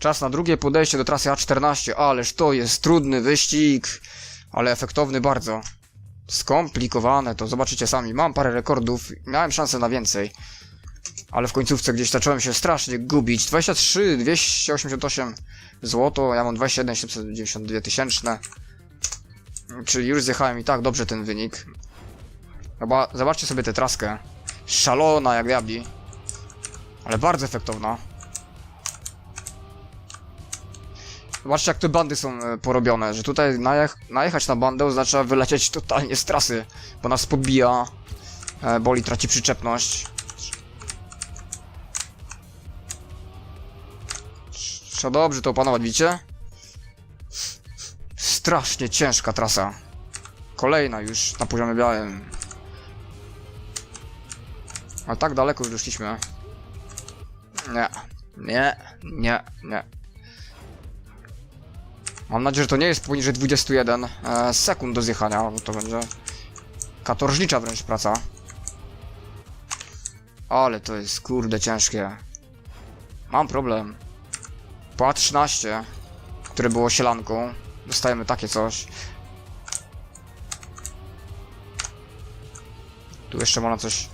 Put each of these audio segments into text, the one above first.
Czas na drugie podejście do trasy A14, ależ to jest trudny wyścig, ale efektowny bardzo. Skomplikowane, to zobaczycie sami. Mam parę rekordów, miałem szansę na więcej. Ale w końcówce gdzieś zacząłem się strasznie gubić. 23, 288 zł, ja mam 21 792 tysięczne. Czyli już zjechałem i tak dobrze ten wynik. Chyba, zobaczcie sobie tę traskę. Szalona jak diabli. Ale bardzo efektowna. Zobaczcie jak te bandy są e, porobione, że tutaj najech najechać na bandę oznacza wylecieć totalnie z trasy, bo nas podbija, e, boli traci przyczepność. Trzeba dobrze to opanować, widzicie? Strasznie ciężka trasa. Kolejna już na poziomie białym. Ale tak daleko już doszliśmy. Nie, nie, nie, nie. Mam nadzieję, że to nie jest poniżej 21 e, sekund do zjechania, bo to będzie katorżnicza wręcz praca. Ale to jest kurde ciężkie. Mam problem. Po A13, które było sielanką, dostajemy takie coś. Tu jeszcze można coś...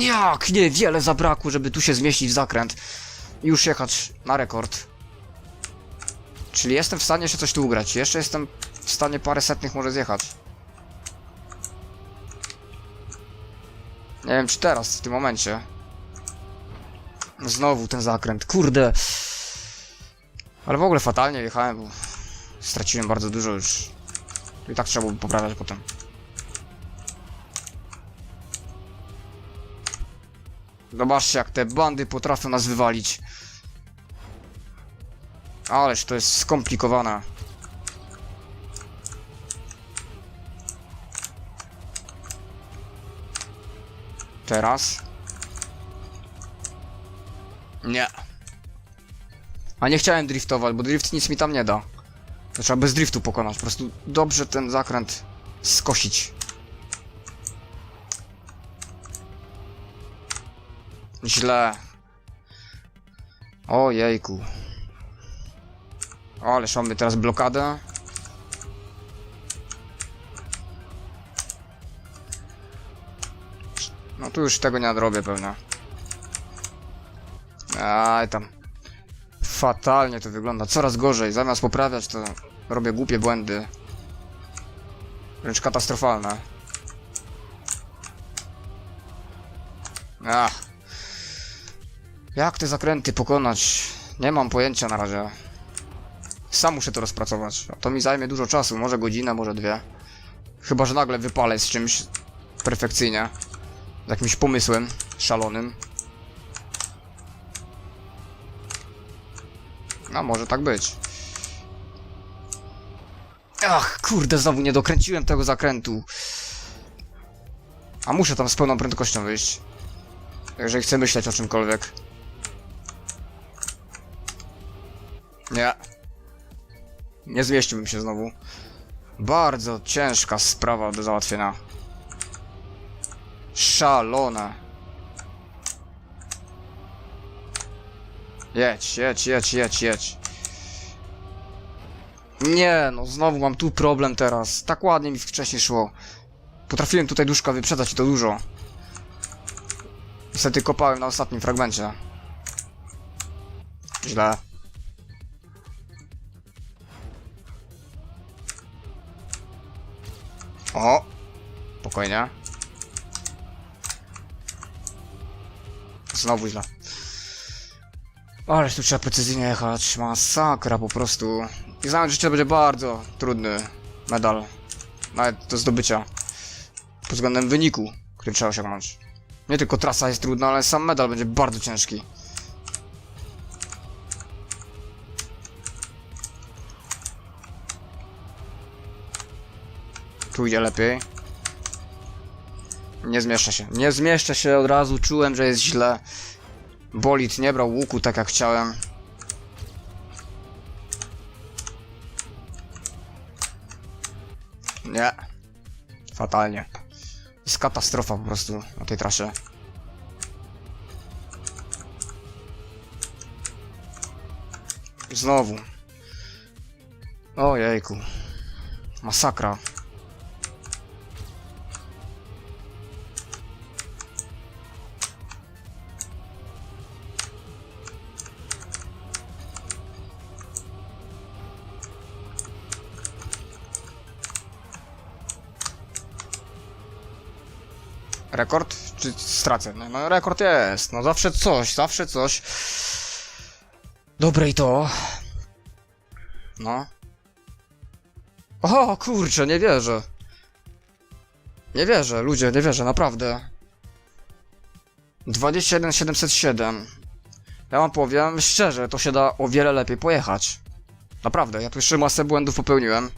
Jak niewiele zabrakło, żeby tu się zmieścić w zakręt. Już jechać na rekord. Czyli jestem w stanie jeszcze coś tu ugrać. Jeszcze jestem w stanie parę setnych może zjechać. Nie wiem czy teraz, w tym momencie. Znowu ten zakręt, kurde. Ale w ogóle fatalnie jechałem, bo straciłem bardzo dużo już. I tak trzeba było poprawiać potem. Zobaczcie jak te bandy potrafią nas wywalić. Ależ to jest skomplikowane. Teraz. Nie. A nie chciałem driftować, bo drift nic mi tam nie da. To trzeba bez driftu pokonać. Po prostu dobrze ten zakręt skosić. Źle. Ojejku. Ależ mamy teraz blokadę. No tu już tego nie nadrobię pewnie. Aj tam. Fatalnie to wygląda. Coraz gorzej. Zamiast poprawiać to robię głupie błędy. Wręcz katastrofalne. Ach. Jak te zakręty pokonać? Nie mam pojęcia na razie. Sam muszę to rozpracować. To mi zajmie dużo czasu, może godzinę, może dwie. Chyba, że nagle wypalę z czymś perfekcyjnie. Z jakimś pomysłem szalonym. No, może tak być. Ach, kurde, znowu nie dokręciłem tego zakrętu. A muszę tam z pełną prędkością wyjść. Jeżeli chcę myśleć o czymkolwiek. Nie. Nie zmieściłbym się znowu. Bardzo ciężka sprawa do załatwienia. Szalona. Jedź, jedź, jedź, jedź, jedź. Nie, no znowu mam tu problem teraz. Tak ładnie mi wcześniej szło. Potrafiłem tutaj duszka wyprzedzać i to dużo. Niestety kopałem na ostatnim fragmencie. Źle. O! Spokojnie. Znowu źle. Ależ tu trzeba precyzyjnie jechać. Masakra po prostu. I znam, że to będzie bardzo trudny medal. Nawet do zdobycia. Pod względem wyniku, który trzeba osiągnąć. Nie tylko trasa jest trudna, ale sam medal będzie bardzo ciężki. Tu idzie lepiej. Nie zmieszczę się. Nie zmieszczę się od razu. Czułem, że jest źle. Bolid nie brał łuku tak jak chciałem. Nie. Fatalnie. Jest katastrofa po prostu na tej trasie. Znowu. Ojejku. Masakra. Rekord? Czy stracę? No, no rekord jest. No zawsze coś, zawsze coś. Dobre i to. No. O kurczę, nie wierzę. Nie wierzę, ludzie, nie wierzę, naprawdę. 21707. Ja wam powiem szczerze, to się da o wiele lepiej pojechać. Naprawdę, ja tu jeszcze masę błędów popełniłem.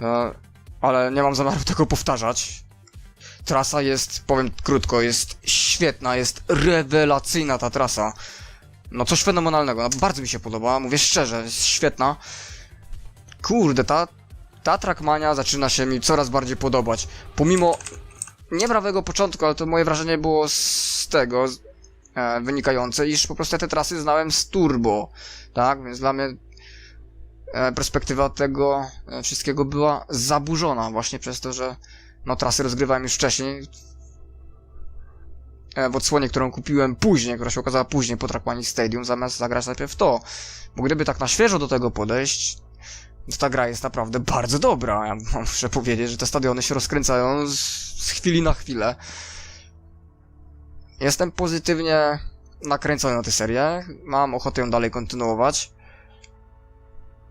E, ale nie mam zamiaru tego powtarzać. Trasa jest, powiem krótko, jest świetna, jest rewelacyjna ta trasa. No coś fenomenalnego, no, bardzo mi się podoba, mówię szczerze, jest świetna. Kurde, ta, ta Trackmania zaczyna się mi coraz bardziej podobać. Pomimo nieprawego początku, ale to moje wrażenie było z tego e, wynikające, iż po prostu ja te trasy znałem z turbo, tak? Więc dla mnie e, perspektywa tego e, wszystkiego była zaburzona właśnie przez to, że no trasy rozgrywałem już wcześniej. E, w odsłonie, którą kupiłem później, która się okazała później po Trackmanii Stadium, zamiast zagrać najpierw to. Bo gdyby tak na świeżo do tego podejść, to ta gra jest naprawdę bardzo dobra. Ja muszę powiedzieć, że te stadiony się rozkręcają z, z chwili na chwilę. Jestem pozytywnie nakręcony na tę serię. Mam ochotę ją dalej kontynuować.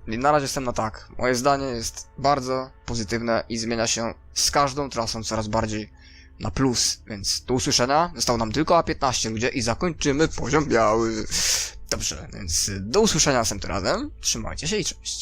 Na razie jestem na tak. Moje zdanie jest bardzo pozytywne i zmienia się z każdą trasą coraz bardziej na plus. Więc do usłyszenia. Zostało nam tylko A15 ludzie i zakończymy poziom biały. Dobrze, więc do usłyszenia następnym razem. Trzymajcie się i cześć.